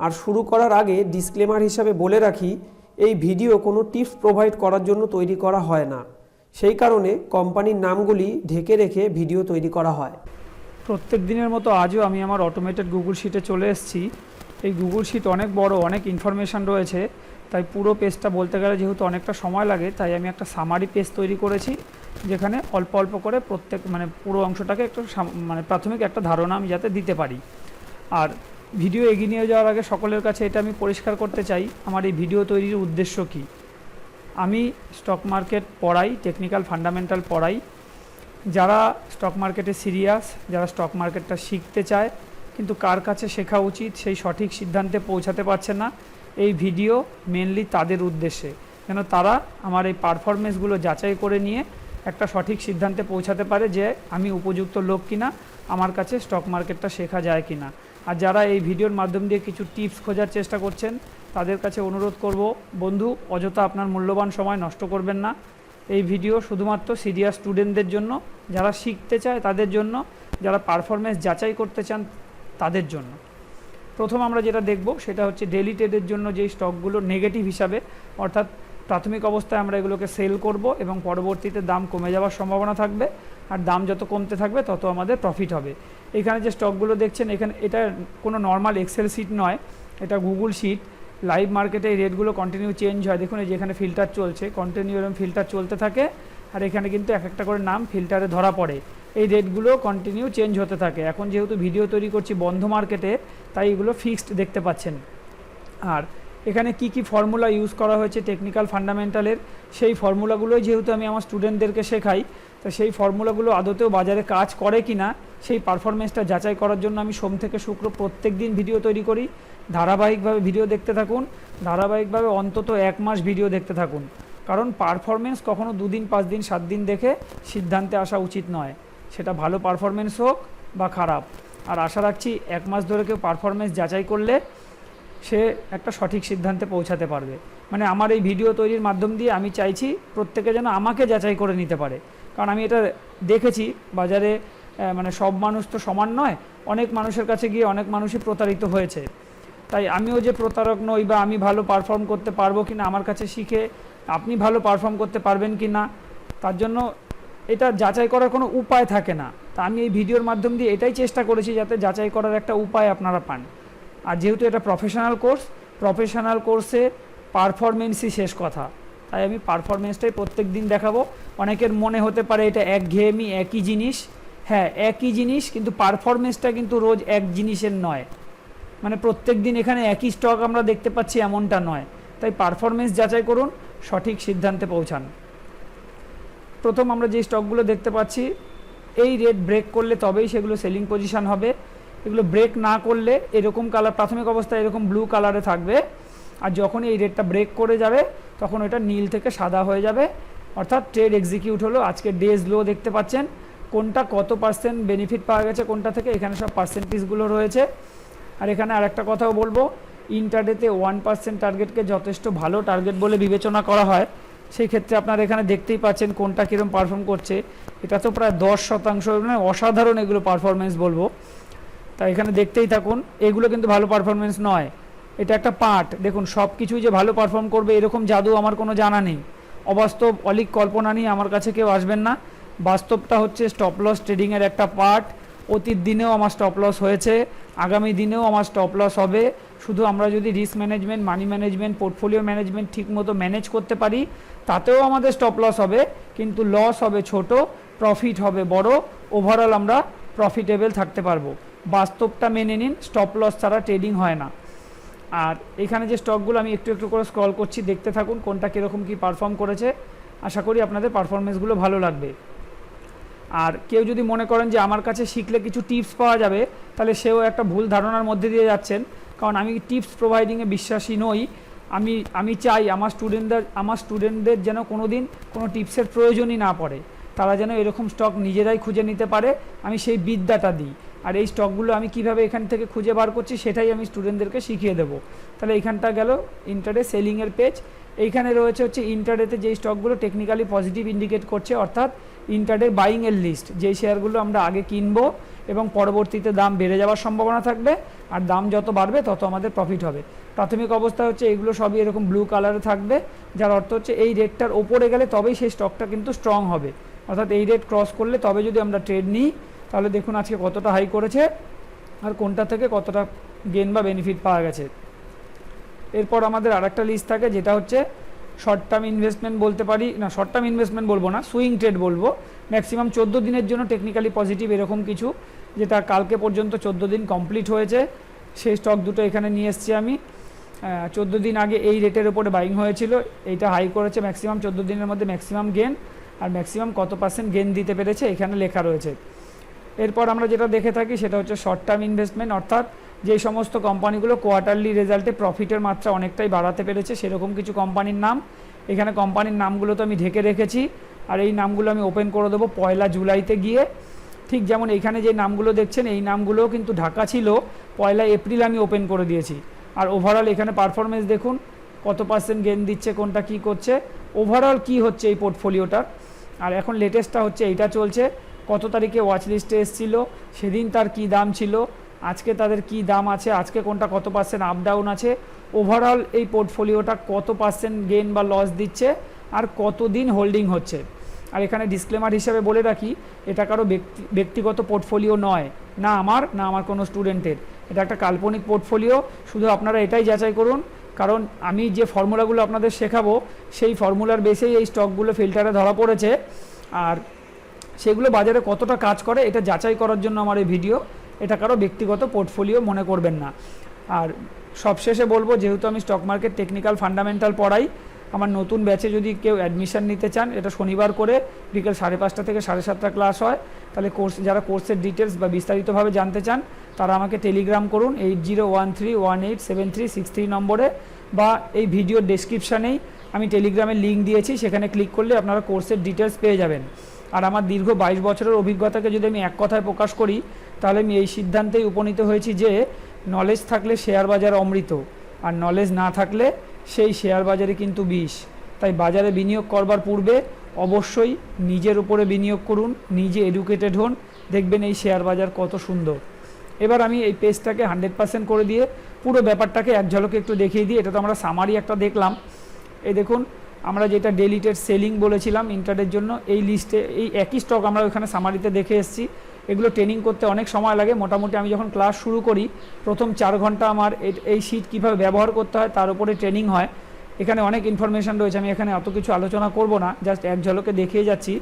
আর শুরু করার আগে ডিসক্লেমার হিসাবে বলে রাখি, এই ভিডিও কোনো টিপস প্রোভাইড করার জন্য তৈরি করা হয় না। সেই কারণে কোম্পানির নামগুলি ঢেকে রেখে ভিডিও তৈরি করা হয়। প্রত্যেক দিনের মতো আজও আমি আমার অটোমেটেড গুগল শিটে চলে এসেছি। এই গুগল শিট অনেক বড়, অনেক ইনফরমেশান রয়েছে, তাই পুরো পেজটা বলতে গেলে যেহেতু অনেকটা সময় লাগে, তাই আমি একটা সামারি পেজ তৈরি করেছি, যেখানে অল্প অল্প করে প্রত্যেক মানে পুরো অংশটাকে একটু মানে প্রাথমিক একটা ধারণা আমি যাতে দিতে পারি। আর ভিডিও এগিয়ে নিয়ে যাওয়ার আগে সকলের কাছে এটা আমি পরিষ্কার করতে চাই, আমার এই ভিডিও তৈরির উদ্দেশ্য কী? আমি স্টক মার্কেট পড়াই টেকনিক্যাল ফান্ডামেন্টাল পড়াই। যারা স্টক মার্কেটে সিরিয়াস যারা স্টক মার্কেটটা শিখতে চায়, কিন্তু কার কাছে শেখা উচিত সেই সঠিক সিদ্ধান্তে পৌঁছাতে পারছে না, এই ভিডিও মেনলি তাদের উদ্দেশ্যে। যেন তারা আমার এই পারফরমেন্সগুলো যাচাই করে নিয়ে একটা সঠিক সিদ্ধান্তে পৌঁছাতে পারে যে আমি উপযুক্ত লোক কিনা, আমার কাছে স্টক মার্কেটটা শেখা যায় কিনা। আর যারা এই ভিডিওর মাধ্যম দিয়ে কিছু টিপস খোঁজার চেষ্টা করছেন, তাদের কাছে অনুরোধ করব, বন্ধু, অযথা আপনার মূল্যবান সময় নষ্ট করবেন না। এই ভিডিও শুধুমাত্র সিরিয়াস স্টুডেন্টদের জন্য, যারা শিখতে চায় তাদের জন্য, যারা পারফরমেন্স যাচাই করতে চান তাদের জন্য। প্রথম আমরা যেটা দেখব, সেটা হচ্ছে ডেলি ট্রেডের জন্য যেই স্টকগুলো নেগেটিভ হিসাবে, অর্থাৎ প্রাথমিক অবস্থায় আমরা এগুলোকে সেল করব এবং পরবর্তীতে দাম কমে যাওয়ার সম্ভাবনা থাকবে। আর দাম যত কমতে থাকবে, তত আমাদের প্রফিট হবে। এখানে যে স্টকগুলো দেখছেন, এখানে এটা কোনো নর্মাল এক্সেল শিট নয়, এটা গুগল শিট লাইভ মার্কেটে এই রেটগুলো কন্টিনিউ চেঞ্জ হয়। দেখুন, এই যে এখানে ফিল্টার চলছে কন্টিনিউ এরকম ফিল্টার চলতে থাকে, আর এখানে কিন্তু এক একটা করে নাম ফিল্টারে ধরা পড়ে। এই রেটগুলো কন্টিনিউ চেঞ্জ হতে থাকে। এখন যেহেতু ভিডিও তৈরি করছি বন্ধ মার্কেটে তাই এগুলো ফিক্সড দেখতে পাচ্ছেন। আর এখানে কি কি ফর্মুলা ইউজ করা হয়েছে টেকনিক্যাল ফান্ডামেন্টালের সেই ফর্মুলাগুলোই যেহেতু আমি আমার স্টুডেন্টদেরকে শেখাই তো সেই ফর্মুলাগুলো আদতেও বাজারে কাজ করে কি না সেই পারফরমেন্সটা যাচাই করার জন্য আমি সোম থেকে শুক্র প্রত্যেক দিন ভিডিও তৈরি করি। ধারাবাহিকভাবে ভিডিও দেখতে থাকুন, ধারাবাহিকভাবে অন্তত এক মাস ভিডিও দেখতে থাকুন। কারণ পারফরমেন্স কখনো দুদিন পাঁচ দিন সাত দিন দেখে সিদ্ধান্তে আসা উচিত নয়। সেটা ভালো পারফরমেন্স হোক বা খারাপ। আর আশা রাখছি এক মাস ধরে কেউ পারফরমেন্স যাচাই করলে সে একটা সঠিক সিদ্ধান্তে পৌঁছাতে পারবে। মানে আমার এই ভিডিও তৈরির মাধ্যম দিয়ে আমি চাইছি প্রত্যেকে যেন আমাকে যাচাই করে নিতে পারে। কারণ আমি এটা দেখেছি, বাজারে মানে সব মানুষ তো সমান নয়, অনেক মানুষের কাছে গিয়ে অনেক মানুষই প্রতারিত হয়েছে। তাই আমিও যে প্রতারক নই বা আমি ভালো পারফর্ম করতে পারব কি না আমার কাছে শিখে আপনি ভালো পারফর্ম করতে পারবেন কি না তার জন্য এটা যাচাই করার কোনো উপায় থাকে না। তা আমি এই ভিডিওর মাধ্যম দিয়ে এটাই চেষ্টা করেছি যাতে যাচাই করার একটা উপায় আপনারা পান। আর যেহেতু এটা প্রফেশনাল কোর্স প্রফেশনাল কোর্সে পারফরমেন্সই শেষ কথা। তাই আমি পারফরমেন্সটাই প্রত্যেক দিন দেখাবো। অনেকের মনে হতে পারে এটা একঘেয়েমি, একই জিনিস। হ্যাঁ একই জিনিস, কিন্তু পারফরমেন্সটা কিন্তু রোজ এক জিনিসের নয়। মানে প্রত্যেক দিন এখানে একই স্টক আমরা দেখতে পাচ্ছি, এমনটা নয়। তাই পারফরমেন্স যাচাই করুন, সঠিক সিদ্ধান্তে পৌঁছান। প্রথম আমরা যে স্টকগুলো দেখতে পাচ্ছি, এই রেট ব্রেক করলে তবেই সেগুলো সেলিং পজিশন হবে। এগুলো ব্রেক না করলে এরকম কালার প্রাথমিক অবস্থায় এরকম ব্লু কালারে থাকবে। আর যখনই এই রেটটা ব্রেক করে যাবে, তখন ওটা নীল থেকে সাদা হয়ে যাবে। অর্থাৎ ট্রেড এক্সিকিউট হলো, আজকে ডেজ লো দেখতে পাচ্ছেন। কোনটা কত পার্সেন্ট বেনিফিট পাওয়া গেছে, কোনটা থেকে? এখানে সব পার্সেন্টেজগুলো রয়েছে। আর এখানে আরেকটা কথাও বলব ইন্টারডেতে ওয়ান পার্সেন্ট টার্গেটকে যথেষ্ট ভালো টার্গেট বলে বিবেচনা করা হয়। সেই ক্ষেত্রে আপনারা এখানে দেখতেই পাচ্ছেন কোনটা কীরকম পারফর্ম করছে। এটা তো প্রায় দশ শতাংশ মানে অসাধারণ এগুলো পারফরমেন্স বলব। তাই এখানে দেখতেই থাকুন, এগুলো কিন্তু ভালো পারফরমেন্স নয়। এটা একটা পার্ট দেখুন সব কিছুই যে ভালো পারফর্ম করবে, এরকম জাদু আমার কোনো জানা নেই। অবাস্তব, অলিক কল্পনা নিয়ে আমার কাছে কেউ আসবেন না। বাস্তবটা হচ্ছে স্টপ লস ট্রেডিংয়ের একটা পার্ট অতীত দিনেও আমার স্টপ লস হয়েছে, আগামী দিনেও আমার স্টপ লস হবে। শুধু আমরা যদি risk management money management portfolio management ঠিকমতো ম্যানেজ করতে পারি, তাতেও আমাদের স্টপ লস হবে। কিন্তু লস হবে ছোট প্রফিট হবে বড়। ওভারঅল আমরা প্রফিটেবল থাকতে পারব। বাস্তবটা মেনে নিন স্টপ লস ছাড়া ট্রেডিং হয় না। আর এখানে যে স্টকগুলো আমি একটু একটু করে স্ক্রল করছি, দেখতে থাকুন কোনটা কীরকম কী পারফর্ম করেছে। আশা করি আপনাদের পারফরমেন্সগুলো ভালো লাগবে। আর কেউ যদি মনে করেন যে আমার কাছে শিখলে কিছু টিপস পাওয়া যাবে, তাহলে সেও একটা ভুল ধারণার মধ্যে দিয়ে যাচ্ছেন। কারণ আমি টিপস প্রোভাইডিংয়ে বিশ্বাসী নই। আমি আমি চাই আমার স্টুডেন্টদের আমার স্টুডেন্টদের যেন কোনো দিন কোনো টিপসের প্রয়োজনই না পড়ে। তারা যেন এরকম স্টক নিজেরাই খুঁজে নিতে পারে, আমি সেই বিদ্যাটা দিই। আর এই স্টকগুলো আমি কীভাবে এখান থেকে খুঁজে বার করছি সেটাই আমি স্টুডেন্টদেরকে শিখিয়ে দেবো। তাহলে এইখানটা গেল ইন্টারডে সেলিংয়ের পেজ এইখানে রয়েছে হচ্ছে ইন্টারডেতে যেই স্টকগুলো টেকনিক্যালি পজিটিভ ইন্ডিকেট করছে, অর্থাৎ ইন্টারডে বাইংয়ের লিস্ট যেই শেয়ারগুলো আমরা আগে কিনবো এবং পরবর্তীতে দাম বেড়ে যাওয়ার সম্ভাবনা থাকবে, আর দাম যত বাড়বে তত আমাদের প্রফিট হবে। প্রাথমিক অবস্থা হচ্ছে এগুলো সবই এরকম ব্লু কালারে থাকবে, যার অর্থ হচ্ছে এই রেটটার ওপরে গেলে তবেই সেই স্টকটা কিন্তু স্ট্রং হবে। অর্থাৎ এই রেট ক্রস করলে তবে যদি আমরা ট্রেড নিই, তাহলে দেখুন আজকে কতটা হাই করেছে আর কোনটা থেকে কতটা গেন বা বেনিফিট পাওয়া গেছে। এরপর আমাদের আরেকটা লিস্ট থাকে, যেটা হচ্ছে শর্ট টার্ম ইনভেস্টমেন্ট বলতে পারি, না শর্ট টার্ম ইনভেস্টমেন্ট বলব না সুইং ট্রেড বলব। ম্যাক্সিমাম চোদ্দ দিনের জন্য টেকনিক্যালি পজিটিভ এরকম কিছু, যেটা কালকে পর্যন্ত চোদ্দ দিন কমপ্লিট হয়েছে। সেই স্টক দুটো এখানে নিয়ে এসেছি আমি। চোদ্দ দিন আগে এই রেটের ওপরে বাইং হয়েছিল, এইটা হাই করেছে ম্যাক্সিমাম চোদ্দ দিনের মধ্যে ম্যাক্সিমাম গেন আর ম্যাক্সিমাম কত পার্সেন্ট গেন দিতে পেরেছে এখানে লেখা রয়েছে। এরপর আমরা যেটা দেখে থাকি সেটা হচ্ছে শর্ট টার্ম ইনভেস্টমেন্ট অর্থাৎ যে সমস্ত কোম্পানিগুলো কোয়ার্টারলি রেজাল্টে প্রফিটের মাত্রা অনেকটাই বাড়াতে পেরেছে, সেরকম কিছু কোম্পানির নাম। এখানে কোম্পানির নামগুলো তো আমি ঢেকে রেখেছি, আর এই নামগুলো আমি ওপেন করে দেবো পয়লা জুলাইতে গিয়ে। ঠিক যেমন এখানে যে নামগুলো দেখছেন, এই নামগুলোও কিন্তু ঢাকা ছিল, পয়লা এপ্রিল আমি ওপেন করে দিয়েছি। আর ওভারঅল এখানে পারফরমেন্স দেখুন, কত পার্সেন্ট গেন দিচ্ছে, কোনটা কি করছে ওভারঅল কি হচ্ছে এই পোর্টফোলিওটার আর এখন লেটেস্টটা হচ্ছে এইটা চলছে। কত তারিখে ওয়াচ লিস্টে এসেছিল? সেদিন তার কি দাম ছিল? আজকে তাদের কি দাম আছে? আজকে কোনটা কত পার্সেন্ট আপ ডাউন আছে? ওভারঅল এই পোর্টফোলিওটা কত পার্সেন্ট গেন বা লস দিচ্ছে? আর কতদিন হোল্ডিং হচ্ছে? আর এখানে ডিসক্লেমার হিসাবে বলে রাখি, এটা কারও ব্যক্তি, ব্যক্তিগত পোর্টফোলিও নয়। না আমার না আমার কোনো স্টুডেন্টের এটা একটা কাল্পনিক পোর্টফোলিও শুধু আপনারা এটাই যাচাই করুন। কারণ আমি যে ফর্মুলাগুলো আপনাদের শেখাবো, সেই ফর্মুলার বেসেই এই স্টকগুলো ফিল্টারে ধরা পড়েছে। আর সেগুলো বাজারে কতটা কাজ করে, এটা যাচাই করার জন্য আমার এই ভিডিও। এটা কারও ব্যক্তিগত পোর্টফোলিও মনে করবেন না। আর সবশেষে বলব, যেহেতু আমি স্টক মার্কেট টেকনিক্যাল ফান্ডামেন্টাল পড়াই, আমার নতুন ব্যাচে যদি কেউ অ্যাডমিশন নিতে চান, এটা শনিবার করে বিকেল সাড়ে পাঁচটা থেকে সাড়ে সাতটা ক্লাস হয়। তাহলে কোর্স, যারা কোর্সের ডিটেলস বা বিস্তারিতভাবে জানতে চান তারা আমাকে টেলিগ্রাম করুন eight zero one three one eight seven three six three নম্বরে বা এই ভিডিওর ডেসক্রিপশানেই আমি টেলিগ্রামের লিঙ্ক দিয়েছি, সেখানে ক্লিক করলে আপনারা কোর্সের ডিটেলস পেয়ে যাবেন। আর আমার দীর্ঘ বাইশ বছরের অভিজ্ঞতাকে যদি আমি এক কথায় প্রকাশ করি, তাহলে আমি এই সিদ্ধান্তেই উপনীত হয়েছি যে নলেজ থাকলে শেয়ার বাজার অমৃত, আর নলেজ না থাকলে সেই শেয়ার বাজারে কিন্তু বিষ। তাই বাজারে বিনিয়োগ করবার পূর্বে অবশ্যই নিজের উপরে বিনিয়োগ করুন, নিজে এডুকেটেড হন, দেখবেন এই শেয়ার বাজার কত সুন্দর। এবার আমি এই পেজটাকে হান্ড্রেড পার্সেন্ট করে দিয়ে পুরো ব্যাপারটাকে এক ঝলকে একটু দেখিয়ে দিই। এটা তো আমরা সামারি একটা দেখলাম। এই দেখুন, আমরা যেটা ডেলিটেড সেলিং বলেছিলাম ইন্টারের জন্য, এই লিস্টে এই একই স্টক আমরা ওখানে সামারিতে দেখে এসেছি। এগুলো ট্রেনিং করতে অনেক সময় লাগে। মোটামুটি আমি যখন ক্লাস শুরু করি, প্রথম চার ঘণ্টা আমার এই শিট কীভাবে ব্যবহার করতে হয়, তার উপরে ট্রেনিং হয়। এখানে অনেক ইনফরমেশান রয়েছে, আমি এখানে অত কিছু আলোচনা করব না জাস্ট এক ঝলকে দেখিয়ে যাচ্ছি।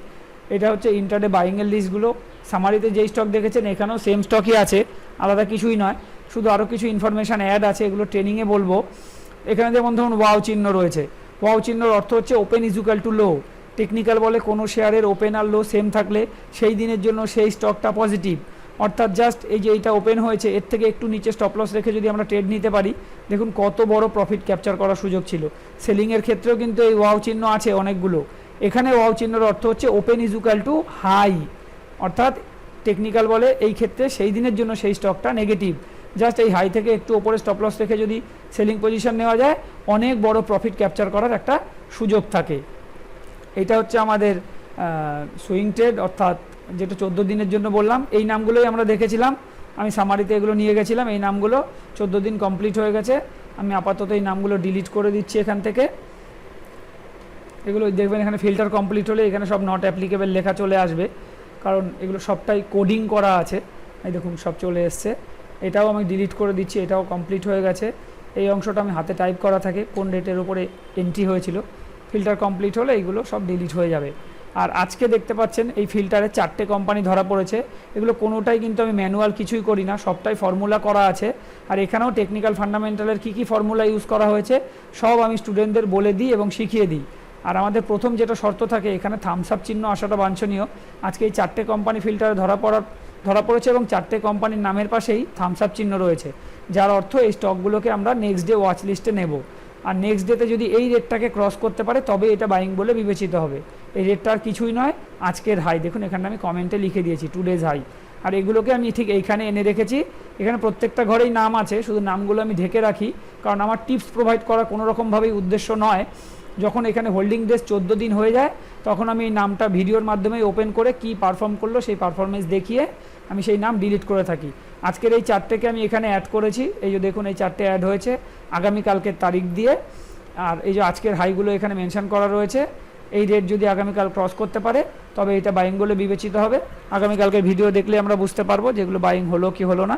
এটা হচ্ছে ইন্টারডে বাইংয়ের লিস্টগুলো সামারিতে যেই স্টক দেখেছেন, এখানেও সেম স্টকই আছে। আলাদা কিছুই নয়, শুধু আরও কিছু ইনফরমেশান অ্যাড আছে, এগুলো ট্রেনিংয়ে বলব। এখানে যেমন ধরুন ওয়াও চিহ্ন রয়েছে। ওয়াও চিহ্নর অর্থ হচ্ছে open is equal to low technical বলে কোনো শেয়ারের ওপেন আর লো সেম থাকলে সেই দিনের জন্য সেই স্টকটা পজিটিভ অর্থাৎ জাস্ট এই যে এইটা ওপেন হয়েছে, এর থেকে একটু নিচে স্টপ লস রেখে যদি আমরা ট্রেড নিতে পারি, দেখুন কত বড় প্রফিট ক্যাপচার করার সুযোগ ছিল। সেলিংয়ের ক্ষেত্রেও কিন্তু এই ওয়াও চিহ্ন আছে অনেকগুলো। এখানে ওয়াও চিহ্নর অর্থ হচ্ছে open is equal to high অর্থাৎ টেকনিক্যাল বলে, এই ক্ষেত্রে সেই দিনের জন্য সেই স্টকটা নেগেটিভ জাস্ট এই হাই থেকে একটু ওপরে স্টপ লস রেখে যদি সেলিং পজিশন নেওয়া যায়, অনেক বড় প্রফিট ক্যাপচার করার একটা সুযোগ থাকে। এটা হচ্ছে আমাদের সুইং ট্রেড অর্থাৎ যেটা চোদ্দ দিনের জন্য বললাম, এই নামগুলোই আমরা দেখেছিলাম। আমি সামারিতে এগুলো নিয়ে গেছিলাম, এই নামগুলো চোদ্দ দিন কমপ্লিট হয়ে গেছে। আমি আপাতত এই নামগুলো ডিলিট করে দিচ্ছি এখান থেকে। এগুলো দেখবেন এখানে ফিল্টার কমপ্লিট হলে এখানে সব নট অ্যাপ্লিকেবল লেখা চলে আসবে। কারণ এগুলো সবটাই কোডিং করা আছে। এই দেখুন, সব চলে এসছে। এটাও আমি ডিলিট করে দিচ্ছি, এটাও কমপ্লিট হয়ে গেছে। এই অংশটা আমি হাতে টাইপ করা থাকে, কোন ডেটের উপরে এন্ট্রি হয়েছিল। ফিল্টার কমপ্লিট হলে এইগুলো সব ডিলিট হয়ে যাবে। আর আজকে দেখতে পাচ্ছেন, এই ফিল্টারে চারটে কোম্পানি ধরা পড়েছে। এগুলো কোনোটাই কিন্তু আমি ম্যানুয়াল কিছুই করি না, সবটাই ফর্মুলা করা আছে। আর এখানেও টেকনিক্যাল ফান্ডামেন্টালের কী কী ফর্মুলা ইউজ করা হয়েছে, সব আমি স্টুডেন্টদের বলে দিই এবং শিখিয়ে দিই। আর আমাদের প্রথম যেটা শর্ত থাকে, এখানে থামস আপ চিহ্ন আসাটা বাঞ্ছনীয়। আজকে এই চারটে কোম্পানি ফিল্টারে ধরা পড়ার ধরা পড়েছে এবং চারটে কোম্পানির নামের পাশেই থামস আপ চিহ্ন রয়েছে। যার অর্থ এই স্টকগুলোকে আমরা নেক্সট ডে ওয়াচ লিস্টে নেব। আর নেক্সট ডেতে যদি এই রেটটাকে ক্রস করতে পারে তবে এটা বাইং বলে বিবেচিত হবে। এই রেটটা আর কিছুই নয়, আজকের হাই দেখুন, এখানে আমি কমেন্টে লিখে দিয়েছি টু ডেজ হাই আর এগুলোকে আমি ঠিক এইখানে এনে রেখেছি। এখানে প্রত্যেকটা ঘরেই নাম আছে, শুধু নামগুলো আমি ঢেকে রাখি। কারণ আমার টিপস প্রোভাইড করা কোনো রকমভাবেই উদ্দেশ্য নয়। যখন এখানে হোল্ডিং ডেজ চোদ্দ দিন হয়ে যায়, তখন আমি নামটা ভিডিওর মাধ্যমে ওপেন করে কি পারফর্ম করল সেই পারফরমেন্স দেখিয়ে আমি সেই নাম ডিলিট করে থাকি। আজকের এই চারটেকে আমি এখানে অ্যাড করেছি। এই যে দেখুন, এই চারটে অ্যাড হয়েছে আগামীকালকের তারিখ দিয়ে। আর এই যে আজকের হাইগুলো এখানে মেনশন করা রয়েছে, এই রেট যদি আগামীকাল ক্রস করতে পারে, তবে এটা বাইং বলে বিবেচিত হবে। আগামীকালকের ভিডিও দেখলে আমরা বুঝতে পারব যেগুলো বাইং হলো কি হলো না।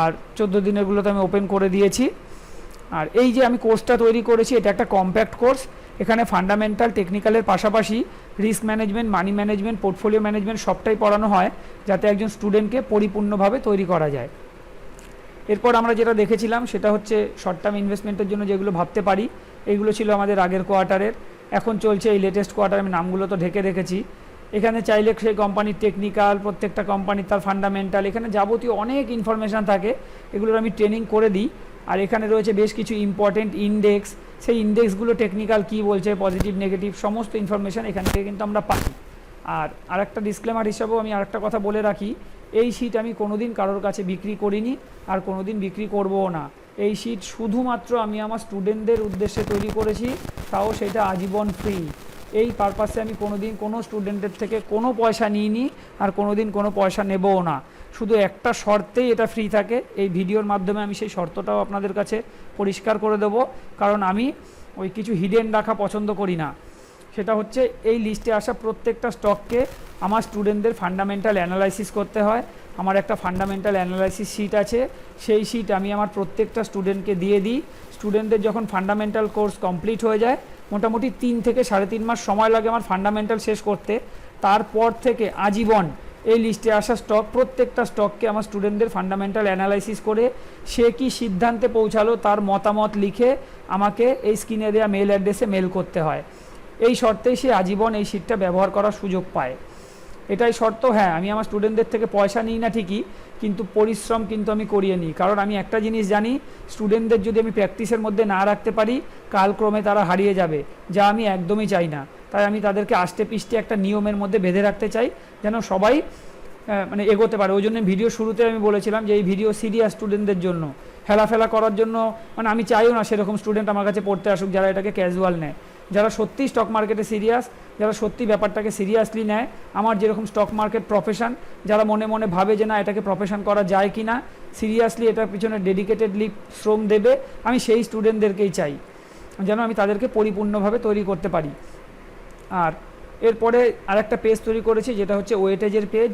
আর চোদ্দ দিনেরগুলোতে আমি ওপেন করে দিয়েছি। আর এই যে আমি কোর্সটা তৈরি করেছি, এটা একটা কম্প্যাক্ট কোর্স এখানে ফান্ডামেন্টাল টেকনিক্যালের পাশাপাশি risk management money management portfolio management সবটাই পড়ানো হয়, যাতে একজন স্টুডেন্টকে পরিপূর্ণভাবে তৈরি করা যায়। এরপর আমরা যেটা দেখেছিলাম, সেটা হচ্ছে শর্ট টার্ম ইনভেস্টমেন্টের জন্য যেগুলো ভাবতে পারি এইগুলো ছিল আমাদের আগের কোয়ার্টারের এখন চলছে এই লেটেস্ট কোয়ার্টার আমি নামগুলো তো ঢেকে রেখেছি। এখানে চাইলে সেই কোম্পানির টেকনিক্যাল প্রত্যেকটা কোম্পানির তার ফান্ডামেন্টাল এখানে যাবতীয় অনেক ইনফরমেশান থাকে, এগুলোর আমি ট্রেনিং করে দিই। আর এখানে রয়েছে বেশ কিছু ইম্পর্টেন্ট ইন্ডেক্স সেই ইন্ডেক্সগুলো টেকনিক্যাল কী বলছে পজিটিভ নেগেটিভ সমস্ত ইনফরমেশান এখান থেকে কিন্তু আমরা পাই। আর আরেকটা ডিসক্লেমার হিসাবেও আমি আরেকটা কথা বলে রাখি, এই শিট আমি কোনোদিন কারোর কাছে বিক্রি করিনি আর কোনোদিন বিক্রি করবও না। এই শিট শুধুমাত্র আমি আমার স্টুডেন্টদের উদ্দেশ্যে তৈরি করেছি, তাও সেটা আজীবন ফ্রি এই পারপাসে আমি কোনোদিন কোনো স্টুডেন্টের থেকে কোনো পয়সা নিইনি আর কোনোদিন কোনো পয়সা নেবও না। শুধু একটা শর্তেই এটা ফ্রি থাকে। এই ভিডিওর মাধ্যমে আমি সেই শর্তটাও আপনাদের কাছে পরিষ্কার করে দেবো। কারণ আমি ওই কিছু হিডেন রাখা পছন্দ করি না। সেটা হচ্ছে এই লিস্টে আসা প্রত্যেকটা স্টককে আমার স্টুডেন্টদের ফান্ডামেন্টাল অ্যানালাইসিস করতে হয়। আমার একটা ফান্ডামেন্টাল অ্যানালাইসিস শিট আছে। সেই শিট আমি আমার প্রত্যেকটা স্টুডেন্টকে দিয়ে দিই। স্টুডেন্টদের যখন ফান্ডামেন্টাল কোর্স কমপ্লিট হয়ে যায়, মোটামুটি তিন থেকে সাড়ে তিন মাস সময় লাগে আমার ফান্ডামেন্টাল শেষ করতে। তারপর থেকে আজীবন এই লিস্টে আসা স্টক প্রত্যেকটা স্টককে আমার স্টুডেন্টদের ফান্ডামেন্টাল অ্যানালাইসিস করে সে কি সিদ্ধান্তে পৌঁছালো তার মতামত লিখে আমাকে এই স্ক্রিনে দেওয়া মেল অ্যাড্রেসে মেল করতে হয়। এই শর্তেই সে আজীবন এই শিটটা ব্যবহার করার সুযোগ পায়। এটাই শর্ত হ্যাঁ আমি আমার স্টুডেন্টদের থেকে পয়সা নিই না ঠিকই, কিন্তু পরিশ্রম কিন্তু আমি করিয়ে নিই। কারণ আমি একটা জিনিস জানি স্টুডেন্টদের যদি আমি প্র্যাকটিসের মধ্যে না রাখতে পারি, কালক্রমে তারা হারিয়ে যাবে, যা আমি একদমই চাই না। তাই আমি তাদেরকে আষ্টে পিষ্টে একটা নিয়মের মধ্যে বেঁধে রাখতে চাই, যেন সবাই মানে এগোতে পারে। ওই জন্য ভিডিও শুরুতে আমি বলেছিলাম যে এই ভিডিও সিরিয়াস স্টুডেন্টদের জন্য। হেলাফেলা করার জন্য মানে আমি চাইও না সেরকম স্টুডেন্ট আমার কাছে পড়তে আসুক যারা এটাকে ক্যাজুয়াল নেয়। যারা সত্যি স্টক মার্কেটে সিরিয়াস যারা সত্যি ব্যাপারটাকে সিরিয়াসলি নেয়, আমার যেরকম স্টক মার্কেট প্রফেশন যারা মনে মনে ভাবে যে না, এটাকে প্রফেশন করা যায় কি না সিরিয়াসলি এটার পিছনে ডেডিকেটেডলি শ্রম দেবে, আমি সেই স্টুডেন্টদেরকেই চাই। যেন আমি তাদেরকে পরিপূর্ণভাবে তৈরি করতে পারি। আর এরপরে আরেকটা পেজ তৈরি করেছি, যেটা হচ্ছে ওয়েটেজের পেজ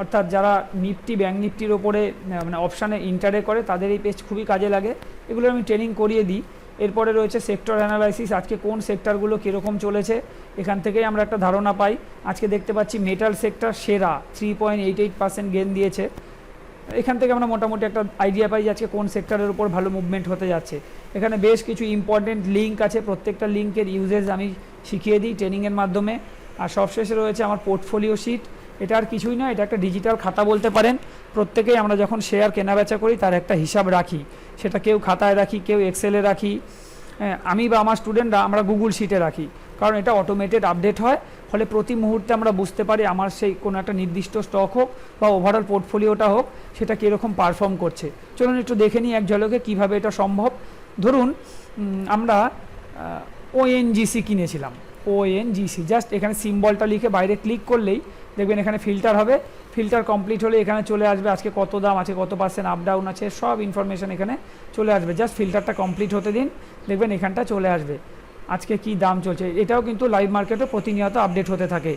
অর্থাৎ যারা নিফটি ব্যাঙ্ক নিফটির ওপরে মানে অপশানে ইন্টারে করে, তাদের এই পেজ খুবই কাজে লাগে। এগুলো আমি ট্রেনিং করিয়ে দিই। এরপরে রয়েছে সেক্টর অ্যানালাইসিস আজকে কোন সেক্টরগুলো কীরকম চলেছে, এখান থেকেই আমরা একটা ধারণা পাই। আজকে দেখতে পাচ্ছি মেটাল সেক্টর সেরা three point eight eight percent gain দিয়েছে। এখান থেকে আমরা মোটামুটি একটা আইডিয়া পাই যে আজকে কোন সেক্টরের উপর ভালো মুভমেন্ট হতে যাচ্ছে। এখানে বেশ কিছু ইম্পর্টেন্ট লিঙ্ক আছে, প্রত্যেকটা লিঙ্কের ইউজেস আমি শিখিয়ে দিই ট্রেনিংয়ের মাধ্যমে। আর সবশেষে রয়েছে আমার পোর্টফোলিও শিট। এটা আর কিছুই নয় এটা একটা ডিজিটাল খাতা বলতে পারেন। প্রত্যেকেই আমরা যখন শেয়ার কেনাবেচা করি তার একটা হিসাব রাখি। সেটা কেউ খাতায় রাখি কেউ এক্সেলে রাখি। হ্যাঁ, আমি বা আমার স্টুডেন্টরা আমরা গুগল শিটে রাখি। কারণ এটা অটোমেটেড আপডেট হয়। ফলে প্রতি মুহূর্তে আমরা বুঝতে পারি আমার সেই কোনো একটা নির্দিষ্ট স্টক হোক বা ওভারঅল পোর্টফোলিওটা হোক সেটা কীরকম পারফর্ম করছে। চলুন একটু দেখে নিই এক ঝলকে কীভাবে এটা সম্ভব। ধরুন আমরা ওএনজিসি কিনেছিলাম। ওএনজিসি জাস্ট এখানে সিম্বলটা লিখে বাইরে ক্লিক করলেই দেখবেন এখানে ফিল্টার হবে। ফিল্টার কমপ্লিট হলে এখানে চলে আসবে আজকে কত দাম আছে, কত পার্সেন্ট আপ ডাউন আছে, সব ইনফরমেশন এখানে চলে আসবে। জাস্ট ফিল্টারটা কমপ্লিট হতে দিন, দেখবেন এখানটা চলে আসবে। আজকে কি দাম চলছে, এটাও কিন্তু লাইভ মার্কেটে প্রতিনিয়ত আপডেট হতে থাকে।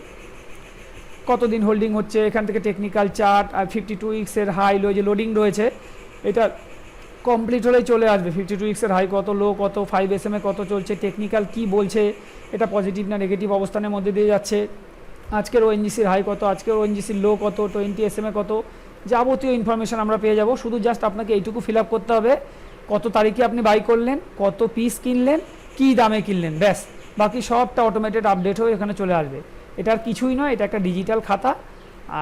কতদিন হোল্ডিং হচ্ছে, এখান থেকে টেকনিক্যাল চার্ট আর ফিফটি টু উইক্সের হাই লো যে লোডিং রয়েছে, এটা কমপ্লিট হলেই চলে আসবে। ফিফটি টু উইক্সের হাই কত লো কত ফাইভ এস এমে কত চলছে টেকনিক্যাল কি বলছে, এটা পজিটিভ না নেগেটিভ অবস্থানের মধ্যে দিয়ে যাচ্ছে। আজকের ও ওএনজিসির হাই কত, আজকের ওএনজিসির লো কত টোয়েন্টি এস এমে কত, যাবতীয় ইনফরমেশন আমরা পেয়ে যাব। শুধু জাস্ট আপনাকে এইটুকু ফিল আপ করতে হবে, কত তারিখে আপনি বাই করলেন, কত পিস কিনলেন, কী দামে কিনলেন, ব্যাস। বাকি সবটা অটোমেটেড আপডেট হয়ে এখানে চলে আসবে। এটা আর কিছুই নয়, এটা একটা ডিজিটাল খাতা।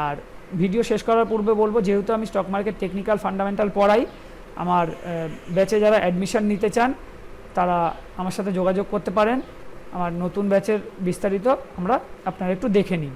আর ভিডিও শেষ করার পূর্বে বলব, যেহেতু আমি স্টক মার্কেট টেকনিক্যাল ফান্ডামেন্টাল পড়াই আমার ব্যাচে যারা অ্যাডমিশন নিতে চান, তারা আমার সাথে যোগাযোগ করতে পারেন। আমার নতুন ব্যাচের বিস্তারিত আমরা আপনারা একটু দেখে নিন